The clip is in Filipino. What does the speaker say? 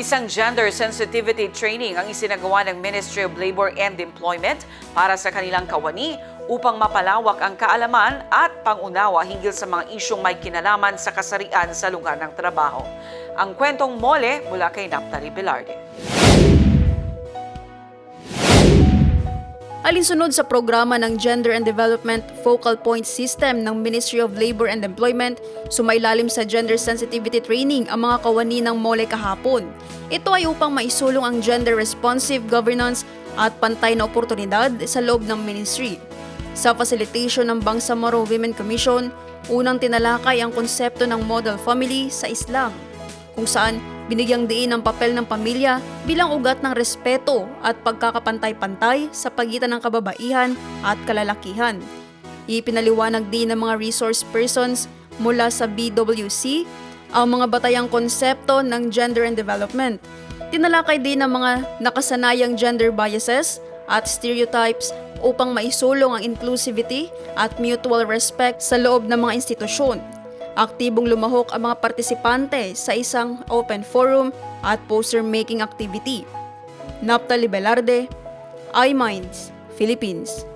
Isang gender sensitivity training ang isinagawa ng Ministry of Labor and Employment para sa kanilang kawani upang mapalawak ang kaalaman at pangunawa hinggil sa mga isyong may kinalaman sa kasarian sa lugar ng trabaho. Ang kwentong mole mula kay Naptali Velarde. Alinsunod sa programa ng Gender and Development Focal Point System ng Ministry of Labor and Employment, sumailalim sa gender sensitivity training ang mga kawani ng mole kahapon. Ito ay upang maisulong ang gender-responsive governance at pantay na oportunidad sa loob ng ministry. Sa facilitation ng Bangsamoro Women Commission, unang tinalakay ang konsepto ng model family sa Islam, kung saan binigyang diin ang papel ng pamilya bilang ugat ng respeto at pagkakapantay-pantay sa pagitan ng kababaihan at kalalakihan. Ipinaliwanag din ng mga resource persons mula sa BWC ang mga batayang konsepto ng gender and development. Tinalakay din ang mga nakasanayang gender biases at stereotypes upang maisulong ang inclusivity at mutual respect sa loob ng mga institusyon. Aktibong lumahok ang mga partisipante sa isang open forum at poster-making activity. Naptali Velarde, iMinds, Philippines.